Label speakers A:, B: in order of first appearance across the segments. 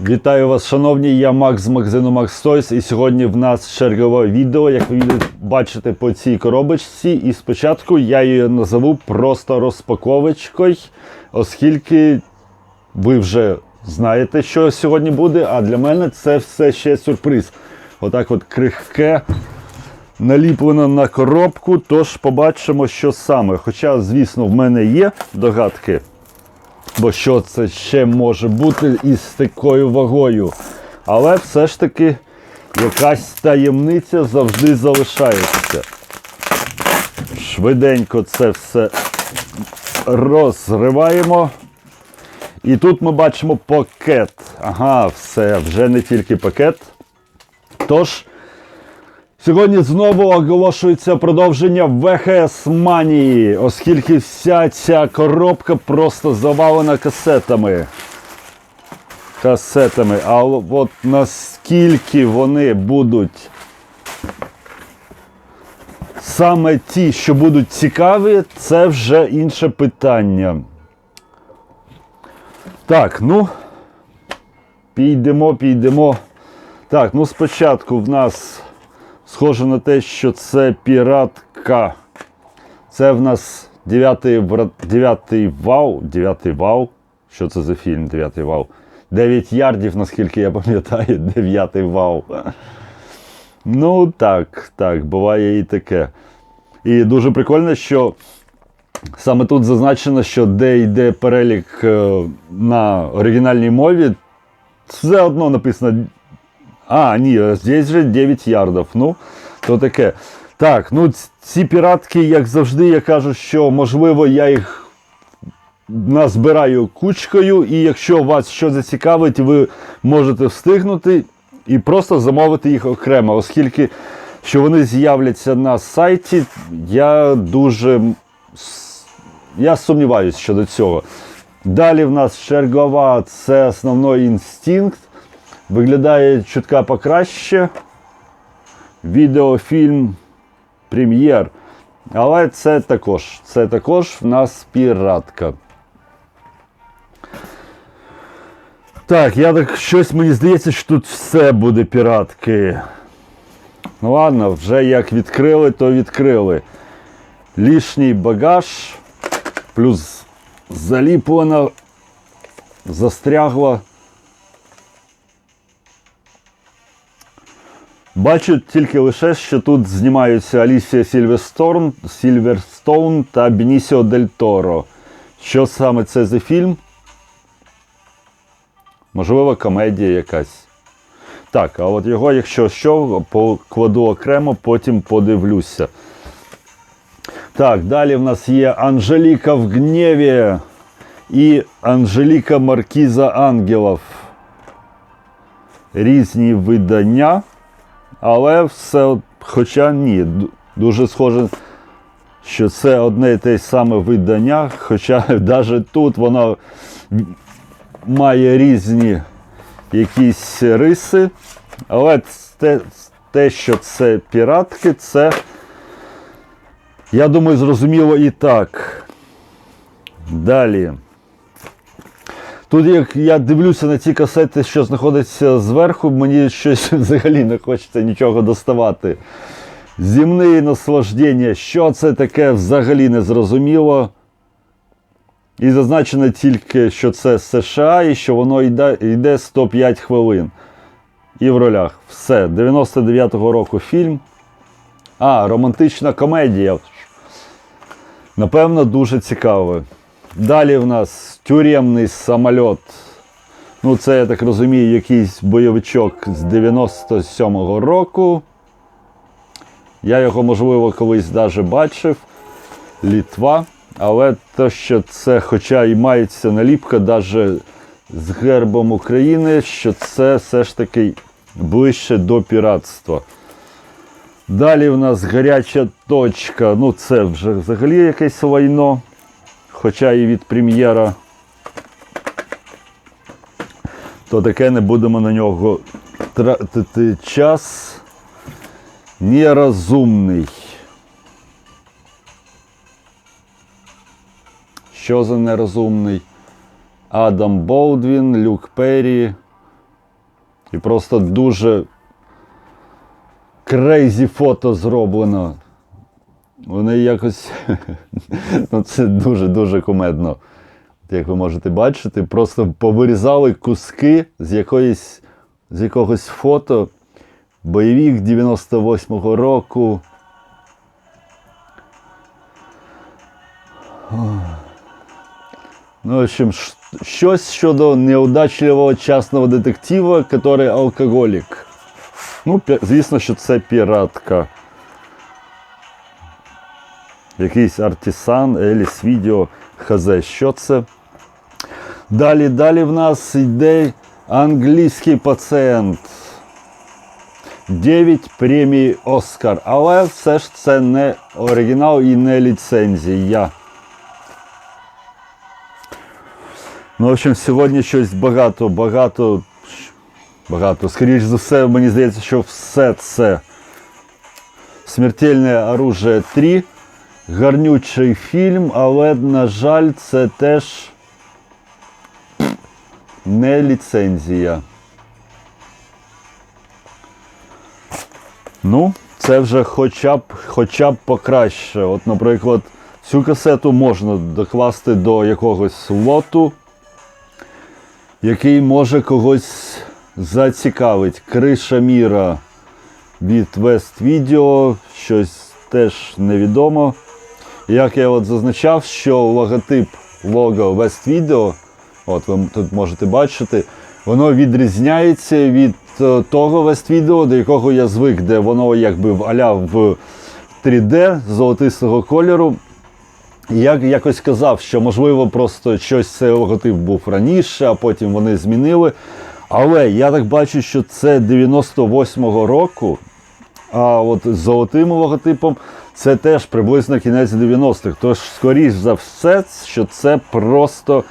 A: Вітаю вас, шановні, я Макс з магазину Max Toys і сьогодні в нас чергове відео, як ви бачите по цій коробочці. І спочатку я її назову просто розпаковочкою, оскільки ви вже знаєте, що сьогодні буде, а для мене це все ще сюрприз. Отак от крихке наліплено на коробку, тож побачимо, що саме. Хоча, звісно, в мене є догадки. Бо що це ще може бути із такою вагою. Але все ж таки якась таємниця завжди залишається. Швиденько це все розриваємо. І тут ми бачимо пакет. Ага, все, вже не тільки пакет. Тож, Сьогодні знову оголошується продовження ВХС Манії, оскільки вся ця коробка просто завалена касетами. Касетами. А от наскільки вони будуть саме ті, що будуть цікаві, це вже інше питання. Так, ну, підемо, підемо. Так, ну спочатку в нас. Схоже на те, що це піратка. Це в нас 9-й вра- 9-й вау. 9-й вау. Що це за фільм 9-й вау? 9 ярдів, наскільки я пам'ятаю, 9-й вау. Ну так, так, буває і таке. І дуже прикольно, що саме тут зазначено, що де йде перелік е, на оригінальній мові, все одно написано а, ні, здесь же 9 ярдів. Ну, то таке. Так, ну ці піратки, як завжди, я кажу, що можливо я їх назбираю кучкою, і якщо вас що зацікавить, ви можете встигнути і просто замовити їх окремо, оскільки що вони з'являться на сайті, я дуже я сумніваюся щодо цього. Далі в нас чергова це основний інстинкт. Виглядає чутка покраще. Відеофільм прем'єр. Але це також, це також в нас піратка. Так, я так щось мені здається, що тут все буде піратки. Ну ладно, вже як відкрили, то відкрили. Лишній багаж, плюс заліплена, застрягла. Бачу тільки лише, що тут знімаються Алісія Сільверстоун, Сільверстоун та Бенісіо Дель Торо. Що саме це за фільм? Можливо, комедія якась. Так, а от його, якщо що, покладу окремо, потім подивлюся. Так, далі в нас є Анжеліка в гнєві і Анжеліка Маркіза Ангелов. Різні видання. Але все, хоча ні, дуже схоже, що це одне і те саме видання, хоча навіть тут воно має різні якісь риси. Але те, те, що це піратки, це, я думаю, зрозуміло і так. Далі. Тут, як я дивлюся на ці касети, що знаходяться зверху, мені щось взагалі не хочеться нічого доставати. Зімні наслаждення, що це таке, взагалі не зрозуміло. І зазначено тільки, що це США і що воно йде, йде 105 хвилин. І в ролях. Все, 99-го року фільм. А, романтична комедія. Напевно, дуже цікаве. Далі в нас тюремний самоліт. Ну, це, я так розумію, якийсь бойовичок з 97-го року. Я його, можливо, колись навіть бачив. Літва. Але те, що це, хоча і мається наліпка, навіть з гербом України, що це все ж таки ближче до піратства. Далі в нас гаряча точка. Ну, це вже взагалі якесь лайно хоча і від прем'єра, то таке не будемо на нього тратити час. Нерозумний. Що за нерозумний? Адам Болдвін, Люк Перрі, І просто дуже крейзі фото зроблено. Вони якось. ну, це дуже-дуже кумедно. Як ви можете бачити, просто повирізали куски з якоїсь, з якогось фото. Бойовик 98-го року. Ну, в общем, щось щодо неудачливого частного детектива, який алкоголік. Ну, звісно, що це піратка. Якийсь артисан, Еліс Відео, хз, що це. Далі, далі в нас йде англійський пацієнт. 9 премій Оскар. Але все ж це не оригінал і не ліцензія. Ну, в общем, сьогодні щось багато, багато, багато. Скоріш за все, мені здається, що все це Смертельне оружие 3. Гарнючий фільм, але, на жаль, це теж не ліцензія. Ну, це вже хоча б, хоча б покраще. От, наприклад, цю касету можна докласти до якогось лоту, який може когось зацікавить. Криша міра від West Video, щось теж невідомо. Як я от зазначав, що логотип лого West Video, от ви тут можете бачити, воно відрізняється від е, того West Video, до якого я звик, де воно якби аля в 3D золотистого кольору. Я якось казав, що можливо просто щось цей логотип був раніше, а потім вони змінили. Але я так бачу, що це 98-го року, а от з золотим логотипом це теж приблизно кінець 90-х. Тож, скоріш за все, що це просто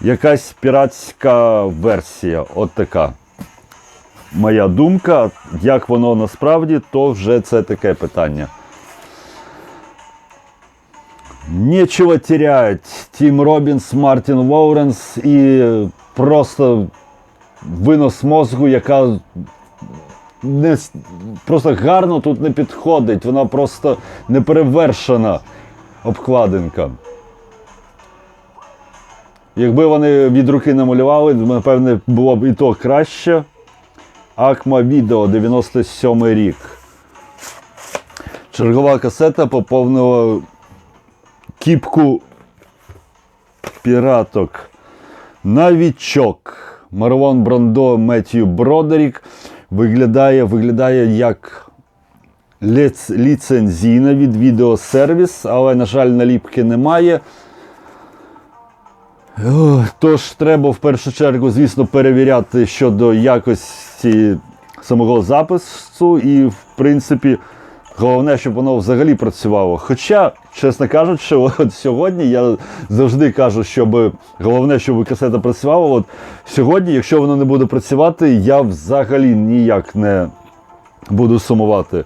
A: якась піратська версія. От така. Моя думка, як воно насправді, то вже це таке питання. Нечего терять. Тім Робінс, Мартін Лоуренс і просто винос мозгу, яка не, просто гарно тут не підходить. Вона просто неперевершена обкладинка. Якби вони від руки намалювали, напевне, було б і то краще. Акма відео 97 рік. Чергова касета поповнила кіпку піраток. Новічок. Марвон Брандо Меттью Бродерік виглядає, виглядає як ліц, ліцензійна від відеосервіс, але, на жаль, наліпки немає. Тож треба в першу чергу, звісно, перевіряти щодо якості самого запису і, в принципі, головне, щоб воно взагалі працювало. Хоча, чесно кажучи, от сьогодні я завжди кажу, щоб головне, щоб касета працювала. От сьогодні, якщо воно не буде працювати, я взагалі ніяк не буду сумувати.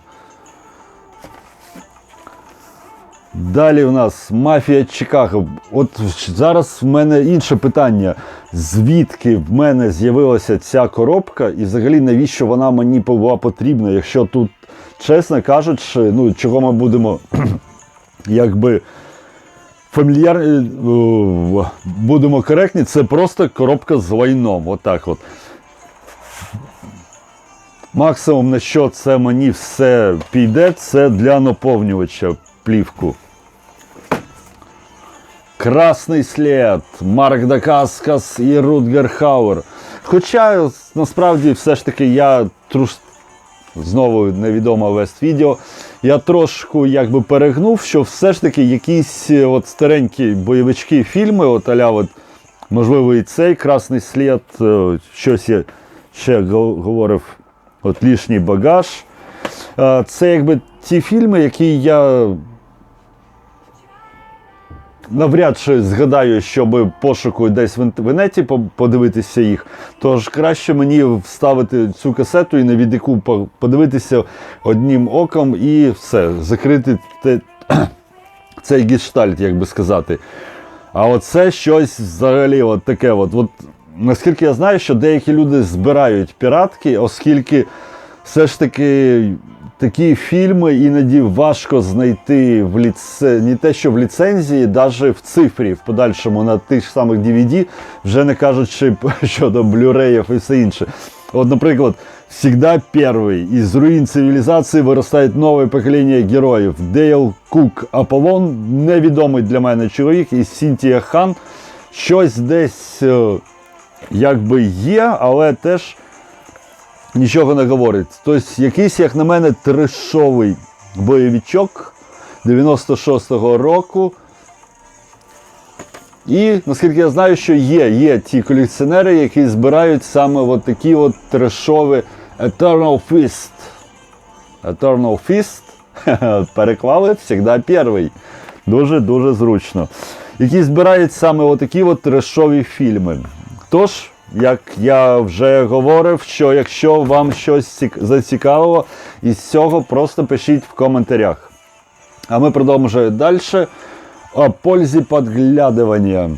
A: Далі у нас мафія Чикаго. От зараз в мене інше питання. Звідки в мене з'явилася ця коробка, і взагалі навіщо вона мені була потрібна, якщо тут, чесно кажучи, ну чого ми будемо якби фамільяр... е, будемо коректні, це просто коробка з лайном. Отак от. Максимум, на що це мені все піде, це для наповнювача плівку. Красний слід, Марк Дакаскас і Рутгер Хауер. Хоча насправді все ж таки я. Знову невідома Вест відео. Я трошку якби перегнув, що все ж таки якісь е, от старенькі бойовички фільми, от аля, от, можливо, і цей красний слід, е, щось я ще говорив, от лішній багаж. Е, Це якби ті фільми, які я навряд чи згадаю, щоб пошуку десь в інт- в інеті по- подивитися їх. Тож краще мені вставити цю касету і на відеку по- подивитися одним оком і все, закрити те, цей гештальт, як би сказати. А оце щось взагалі от таке. От, от наскільки я знаю, що деякі люди збирають піратки, оскільки все ж таки такі фільми іноді важко знайти в ліце... не те, що в ліцензії, навіть в цифрі в подальшому на тих самих DVD, вже не кажучи щодо блюреїв і все інше. От, наприклад, всегда перший із руїн цивілізації виростає нове покоління героїв. Дейл Кук Аполлон, невідомий для мене чоловік, і Сінтія Хан. Щось десь е, якби є, але теж нічого не говорить. Тобто якийсь, як на мене, трешовий бойовичок 96-го року. І наскільки я знаю, що є, є ті колекціонери, які збирають саме от такі от трешові Eternal Fist. Eternal Fist переклали завжди перший. Дуже-дуже зручно. Які збирають саме отакі от трешові фільми. Тож, як я вже говорив, що якщо вам щось зацікавило із цього, просто пишіть в коментарях. А ми продовжуємо далі. О пользі підглядування.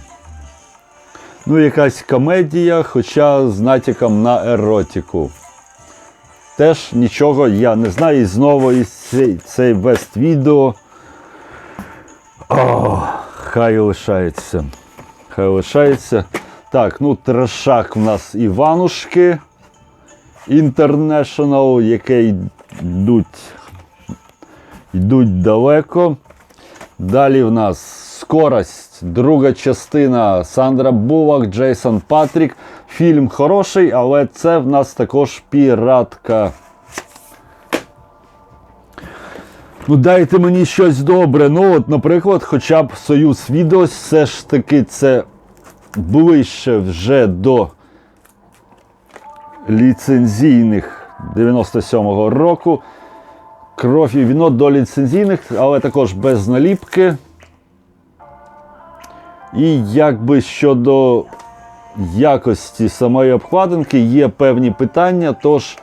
A: Ну, якась комедія, хоча з натяком на еротику. Теж нічого я не знаю. І знову із цей, цей вест відео. О, хай лишається. Хай лишається. Так, ну трешак у нас Іванушки. International, яке йдуть, йдуть далеко. Далі в нас скорость, друга частина Сандра Булак, Джейсон Патрік. Фільм хороший, але це в нас також піратка. Ну, дайте мені щось добре. Ну, от, наприклад, хоча б Союз Відео, все ж таки це ближче вже до ліцензійних 97-го року. Кров і віно до ліцензійних, але також без наліпки. І якби щодо якості самої обкладинки є певні питання, тож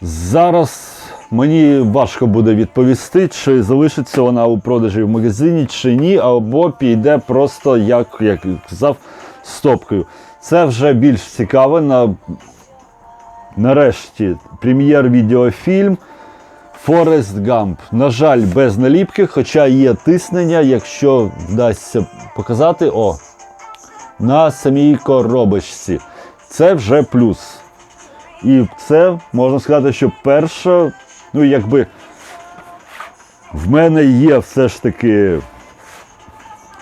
A: зараз мені важко буде відповісти, чи залишиться вона у продажі в магазині, чи ні, або піде просто, як як казав, стопкою. Це вже більш цікаве на нарешті прем'єр-відеофільм. Форест Гамп. На жаль, без наліпки, хоча є тиснення, якщо вдасться показати, о, на самій коробочці. Це вже плюс. І це можна сказати, що перша, ну якби в мене є все ж таки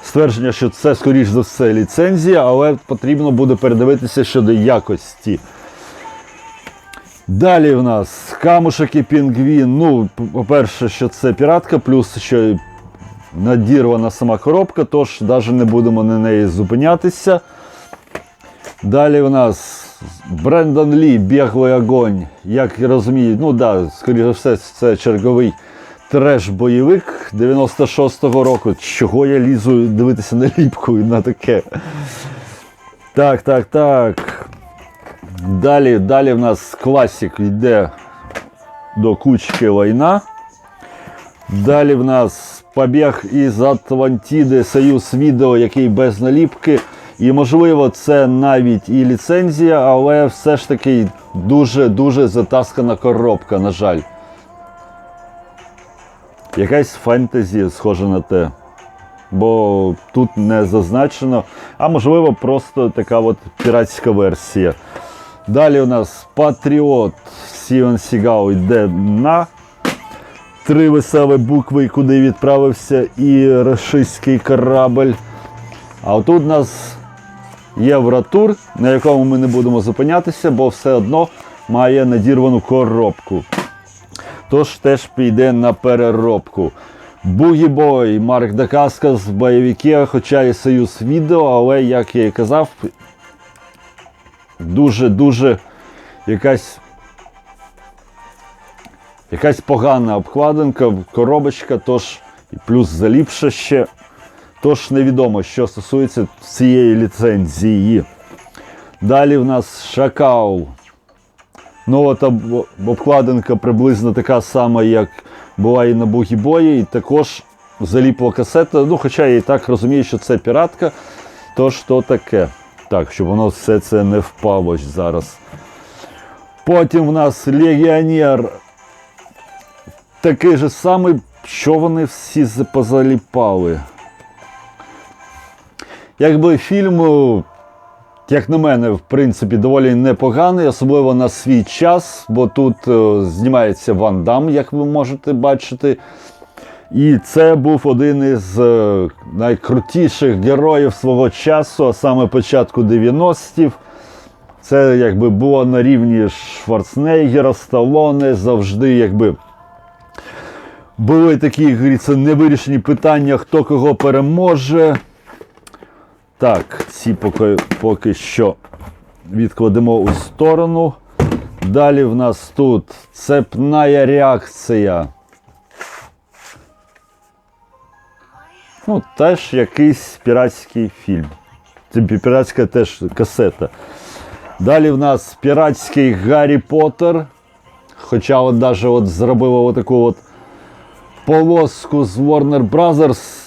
A: ствердження, що це, скоріш за все, ліцензія, але потрібно буде передивитися щодо якості. Далі в нас камушек і пінгвін. Ну, по-перше, що це піратка, плюс що надірвана сама коробка, тож навіть не будемо на неї зупинятися. Далі в нас Брендон Лі, Біглий огонь. Як я розумію, ну да, скоріше все, це черговий треш-бойовик 96-го року. Чого я лізу дивитися на ліпку і на таке? Так, так, так. Далі, далі в нас класик йде до кучки війна. Далі в нас побіг із Атлантіди Союз відео, який без наліпки. І можливо це навіть і ліцензія, але все ж таки дуже-дуже затаскана коробка, на жаль. Якась фентезі схожа на те. Бо тут не зазначено, а можливо просто така от піратська версія. Далі у нас Патріот Сівен Сігал йде на три веселі букви, куди відправився і рашистський корабль. А отут у нас Євротур, на якому ми не будемо зупинятися, бо все одно має надірвану коробку. Тож теж піде на переробку. Бугі Бой, Марк Дакаскас в бойовики, хоча і союз відео, але, як я і казав, дуже-дуже якась якась погана обкладинка, коробочка, тож і плюс заліпша ще. Тож невідомо, що стосується цієї ліцензії. Далі в нас Шакал. Ну от об- обкладинка приблизно така сама, як була і на Бугі Бої, і також заліпла касета. Ну, хоча я і так розумію, що це піратка, тож то таке. Так, щоб воно все це не впало зараз. Потім в нас легіонер. Такий же самий, що вони всі позаліпали. Якби фільм, е, як на мене, в принципі, доволі непоганий, особливо на свій час, бо тут е, знімається Ван Дам, як ви можете бачити. І це був один із е, найкрутіших героїв свого часу, а саме початку 90-х. Це якби було на рівні Шварценеггера, Сталоне, завжди якби. Були такі, як говориться, невирішені питання, хто кого переможе. Так, ці поки, поки що відкладемо у сторону. Далі в нас тут цепна реакція. Ну, теж якийсь піратський фільм. Це піратська теж касета. Далі в нас піратський Гаррі Поттер. Хоча от даже от зробили отаку от полоску з Warner Brothers,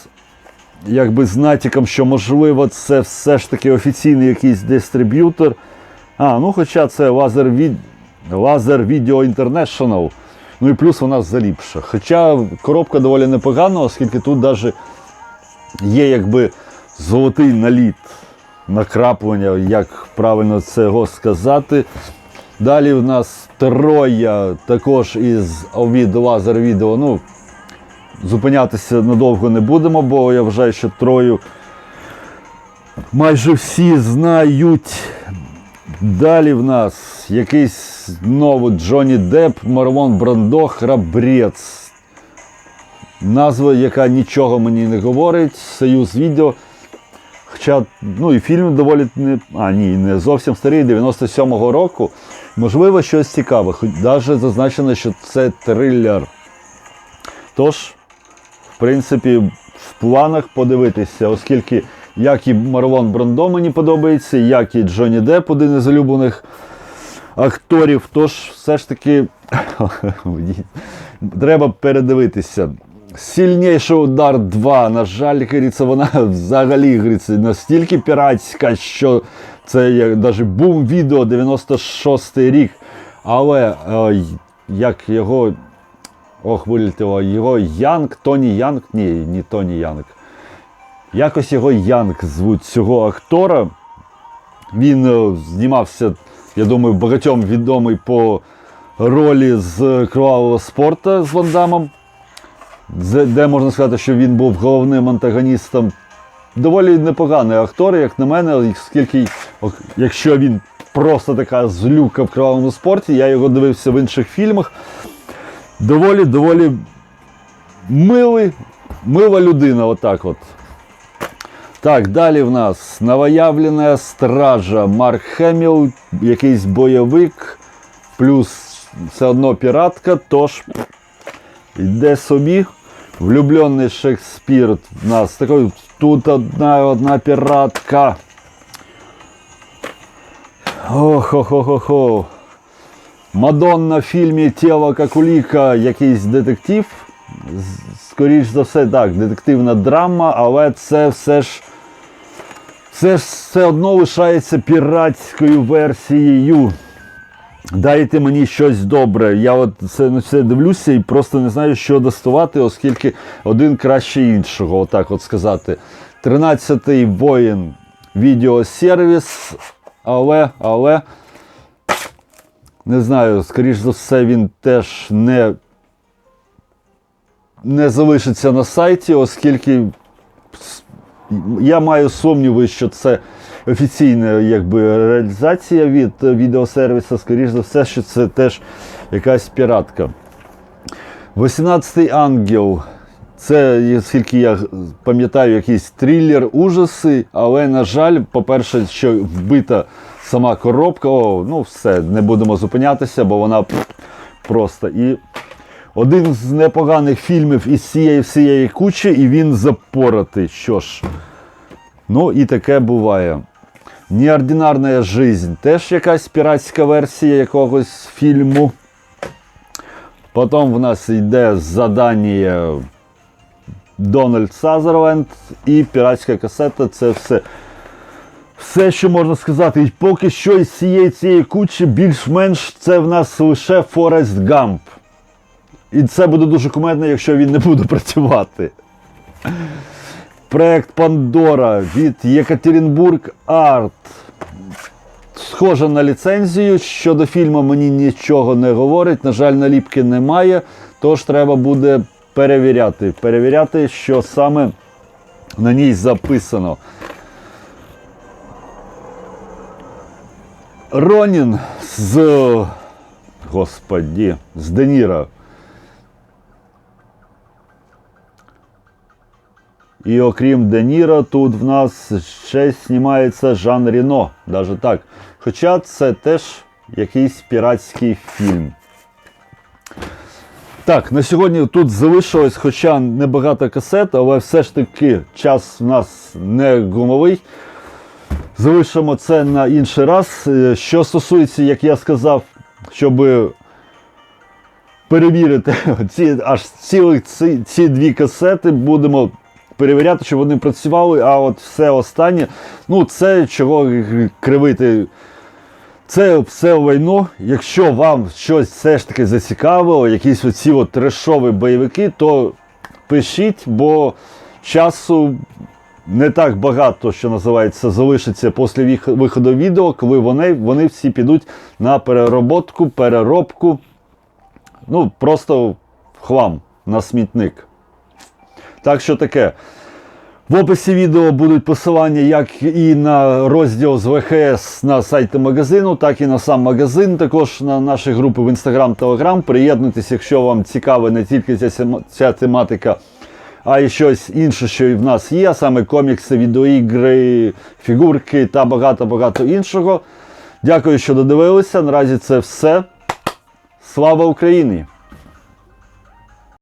A: якби з натяком, що можливо це все ж таки офіційний якийсь дистриб'ютор. А, ну хоча це Laser, Vid... Laser Video International. Ну і плюс вона заліпша. Хоча коробка доволі непогана, оскільки тут навіть є якби золотий наліт, накраплення, як правильно це сказати. Далі в нас троя також із від Laser Video. Ну, зупинятися надовго не будемо, бо я вважаю, що трою майже всі знають. Далі в нас якийсь новий Джонні Депп, Марвон Брандо, Храбрець. Назва, яка нічого мені не говорить, Союз відео. Хоча, ну і фільм доволі не. А, ні, не зовсім старий, 97-го року. Можливо, щось цікаве. Хоч навіть зазначено, що це трилер. Тож, принципі, в планах подивитися, оскільки як і Марлон Брандо мені подобається, як і Джонні Депп, один із улюблених акторів. Тож, все ж таки, треба передивитися. Сильніший удар 2. На жаль, говориться, вона взагалі говориться, настільки піратська, що це навіть бум відео 96 й рік. Але е, як його. Ох, вилітіло, його Янг, Тоні Янг, ні, не Тоні Янг. Якось його Янг звуть цього актора. Він е, знімався, я думаю, багатьом відомий по ролі з кровавого спорту з Вандамом, де можна сказати, що він був головним антагоністом. Доволі непоганий актор, як на мене, оскільки, якщо він просто така злюка в кровавому спорті, я його дивився в інших фільмах. Доволі, доволі милий, мила людина, отак от. Так, далі в нас новоявлена стража Марк Хеміл, якийсь бойовик, плюс все одно піратка, тож йде собі. Влюблений Шекспір в нас такий, тут одна одна піратка. Ох-хо-хо-хо-хо. Мадонна в фільмі Тіло Какуліка якийсь детектив. Скоріш за все, так, детективна драма, але це все ж це ж все одно лишається піратською версією. Дайте мені щось добре. Я от це на це дивлюся і просто не знаю, що доставати, оскільки один краще іншого, отак от сказати. 13-й воїн відеосервіс, але, але. Не знаю, скоріш за все, він теж не не залишиться на сайті, оскільки я маю сумніви, що це офіційна якби, реалізація від відеосервісу, скоріш за все, що це теж якась піратка. 18-й ангел. Це, оскільки я пам'ятаю, якийсь трилер, ужаси, але, на жаль, по-перше, що вбита сама коробка, о, ну все, не будемо зупинятися, бо вона просто. І один з непоганих фільмів із цієї всієї кучі, і він запоротий. Що ж, ну і таке буває. Неординарна жизнь. Теж якась піратська версія якогось фільму. Потім в нас йде задання Дональд Сазерленд і піратська касета це все Все, що можна сказати, і поки що із цієї цієї кучі більш-менш це в нас лише Форест Гамп. І це буде дуже кумедно, якщо він не буде працювати. Проект Пандора від Єкатеринбург Арт. Схоже на ліцензію. Щодо фільму мені нічого не говорить. На жаль, наліпки немає. Тож треба буде перевіряти. Перевіряти, що саме на ній записано. Ронін з. Господі, з Деніра. І окрім Де Ніро, тут в нас ще знімається Жан Ріно, навіть так. Хоча це теж якийсь піратський фільм. Так, на сьогодні тут залишилось, хоча небагато касет, але все ж таки час у нас не гумовий. Залишимо це на інший раз. Е, Що стосується, як я сказав, щоб перевірити ці, аж цілих ці, ці дві касети, будемо перевіряти, щоб вони працювали, а от все останнє, ну це чого кривити. Це все лайно. Якщо вам щось все ж таки зацікавило, якісь оці от трешові бойовики, то пишіть, бо часу не так багато, що називається, залишиться після виходу відео, коли вони, вони всі підуть на перероботку, переробку. Ну, просто хлам на смітник. Так що таке. В описі відео будуть посилання як і на розділ з ВХС на сайті магазину, так і на сам магазин, також на наші групи в Instagram, Telegram. Приєднуйтесь, якщо вам цікава не тільки ця, ця тематика, а й щось інше, що і в нас є, саме комікси, відеоігри, фігурки та багато-багато іншого. Дякую, що додивилися. Наразі це все. Слава Україні!